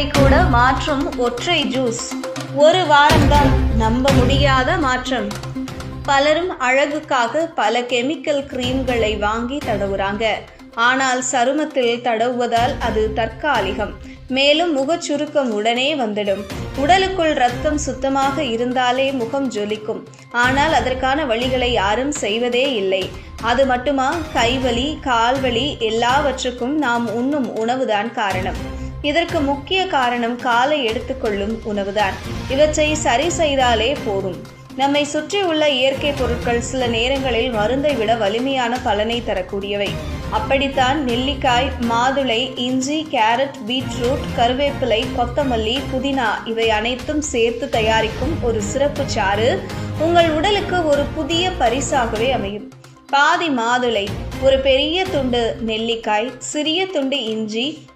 வாழ்வை கூட மாற்றும் ஒற்றை ஜூஸ். ஒரு வாரம்தான் நம்ப முடியாத மாற்றம். பலரும் அழகுக்காக பல கெமிக்கல் கிரீம்களை வாங்கி தடவுறாங்க. ஆனால் சருமத்தில் தடவுவதால் அது தற்காலிகம். மேலும் முகச் சுருக்கம் உடனே வந்துடும். உடலுக்குள் ரத்தம் சுத்தமாக இருந்தாலே முகம் ஜொலிக்கும். ஆனால் அதற்கான வழிகளை யாரும் செய்வதே இல்லை. அது மட்டுமா? கைவலி கால்வலி எல்லாவற்றுக்கும் நாம் உண்ணும் உணவுதான் காரணம். இதற்கு முக்கிய காரணம் காலை எடுத்துக்கொள்ளும் உணவுதான். இவற்றை சரி செய்தாலே போதும். நம்மை சுற்றியுள்ள இயற்கை பொருட்கள் சில நேரங்களில் மருந்தை விட வலிமையான பலனை தரக்கூடியவை. அப்படித்தான் நெல்லிக்காய் மாதுளை இஞ்சி கேரட் பீட்ரூட் கருவேப்பிலை கொத்தமல்லி புதினா இவை அனைத்தும் சேர்த்து தயாரிக்கும் ஒரு சிறப்பு சாறு. உங்கள் உடலுக்கு ஒரு புதிய பரிசாகவே அமையும். பாதி மாதுளை ஒரு பெரிய துண்டு நெல்லிக்காய் சிறிய துண்டு இஞ்சி